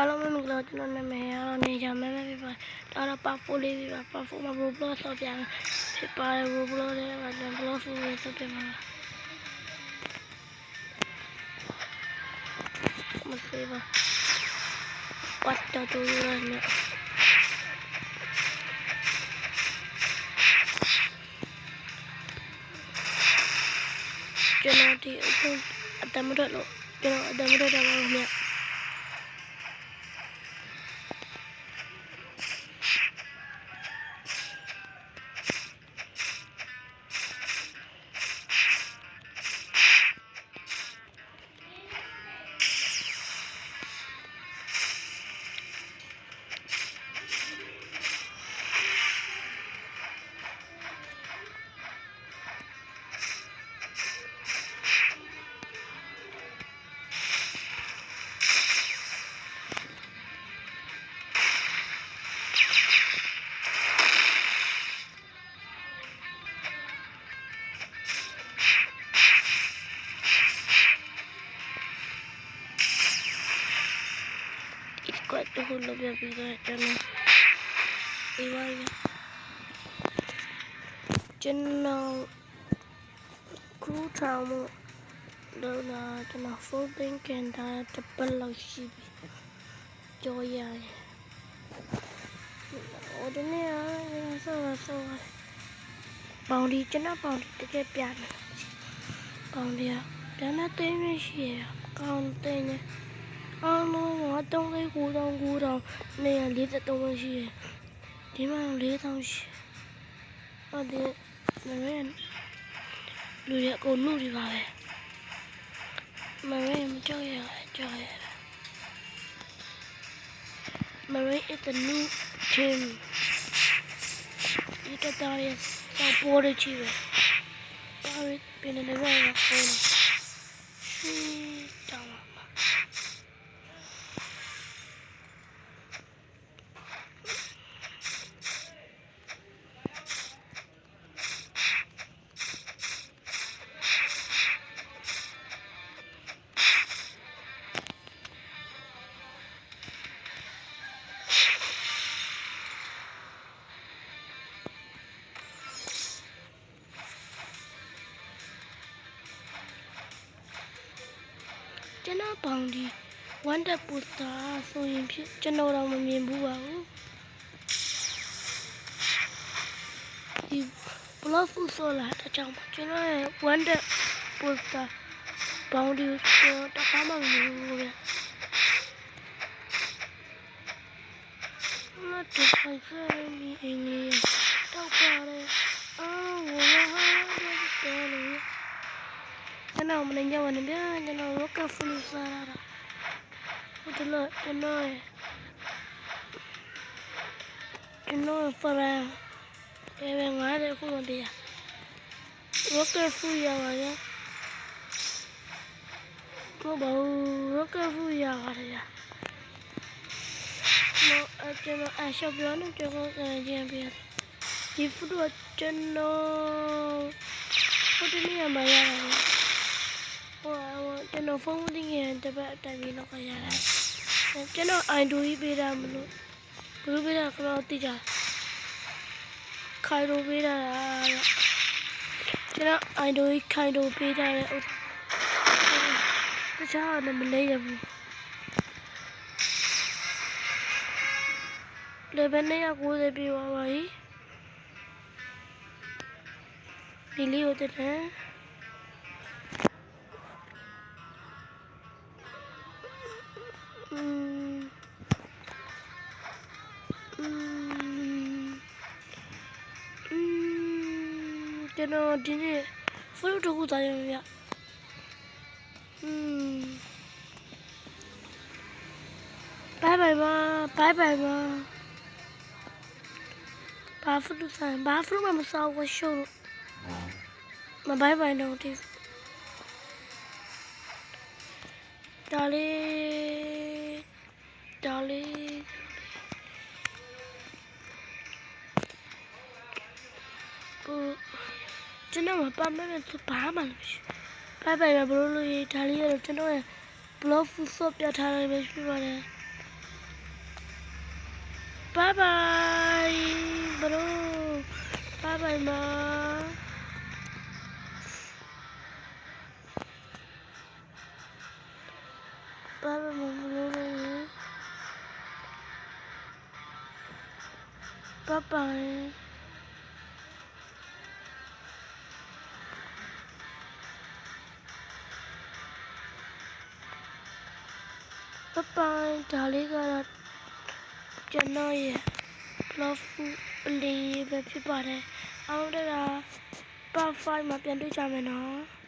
အားလုံးပဲမင်္ဂလာကျွန်တော်နာမည်ကတော့နေကြမဲမဲဖြစ်ပါတယ်ဒါတော့ပါဖိုလေးပြပါပါဖိုမှာ Roblox ဆော့ပြမယ်ဖြစ်ပါတယ် Roblox ထဲမှာ ကျွန်တော် Roblox ကိုဆော့ပြမှာမစေပါပတ်တော့တူရနေကျွန်တော်ဒီအခုအတမရလို့ကျွန်တော်အတမရတော့မြတ်ဒီကွက်တူလို့ပြပြီးတော့ကျွန်တော်ဒီပါရကျွန်တော်ခူးထောင်မှုတော့လာကျွန်တော် full thing ကန်တာတပတ်လောက်ရှိပြီကြော်ရတယ်ဟိုတနေ့ကဆောက်ဆောက်ပေါင်ဒီကျွန်တော်ပေါင်ဒီတကယ်ပြတယ်ပေါင်ဒီကဒါနဲ့တင်းရရှိရကောင်းတင်းနေ အားလုံးက3လေး9000 9000နေရ43ပဲရှိတယ်ဒီမှာ4000ရှိဟုတ်တယ်မရန်လူရကိုလူတွေပါပဲမရန်မကြောက်ရကြောက်ရမရန် is the new team ဒီတော့ရစပေါ်ရချီပဲပါရပြနေနေရတာခေါ်နေဟင်း ကျွန်တော်ပေါင်ဒီဝမ်တက်ပူတာဆိုရင်ဖြစ်ကျွန်တော်တော့မမြင်ဘူးပါဘူးဒီဘလော့ဖူဆိုလာတကြောင်ပါကျွန်တော်ရဲ့ဝမ်တက်ပူတာပေါင်ဒီကိုကျွန်တော်တစ်ခါမှမမြင်ဘူးဗျမတူဖိုင်ဖယ်မီအင်းလေးတောက်ပါတယ်အော်ဝလာဟာတယ်လေ ကျွန်တော်မနေကြပါနဲ့ဗျာကျွန်တော် rocket full စားရတာဟုတ်တယ်လို့ကျွန်တော်ရဲ့ကျွန်တော်ဖရာအဲပဲငါတဲ့ခုမတရား rocket full ရပါရဲ့ကိုဘာ rocket full ရပါတယ်ဗျာနော်အကျွန်တော်အရှော့ပြောနေကျွ ဟိုတနေ့ကမှရတာလေဟိုကျွန်တော်ဖုန်းမသိခင်တပတ်အတိုင်ပြီးတော့ခရရတယ်ကျွန်တော်အိုင်ဒိုကြီးပေးတာမလို့ဘယ်လိုပေးတာကတော့သိကြခိုင်ဒိုပေးတာကျွန်တော်အိုင်ဒိုကြီးခိုင်ဒိုပေးတာလေတခြားတော့မလဲရဘူးလေဘယ်နဲ့90ပြပါပါ E ဒီလေးကိုတက်တယ် ကျွန်တော်ဒီနေ့ဖရုတ်တစ်ခုသားရမယ်ဗျอืมဘိုင်ဘိုင်ပါဘိုင်ဘိုင်ပါဘာဖရုတ်သားဘာဖရုတ်မစားဘူးရှုံးမဘိုင်ဘိုင်တော့ဒီဒါလေးဒါလေးဟို ကျွန်တော်မပါမနဲ့သူဘာမှမဖြစ်ဘိုင်ဘိုင်ပဲဘလို့လို့ရေးဒါလေးရတော့ကျွန်တော်ရဲ့ blog full ဆော့ပြထားတယ်ပဲဖြစ်ပါတယ် bye bye bro bye bye မ bye bye မဘလို့လဲ bye bye ပပိုင်ဒါလေးကတော့ကျွန်တော်ရဲ့ love food အလေးပဲဖြစ်ပါတယ်။အောင်တရာ part 5မှာပြန်တွေ့ကြမယ်နော်။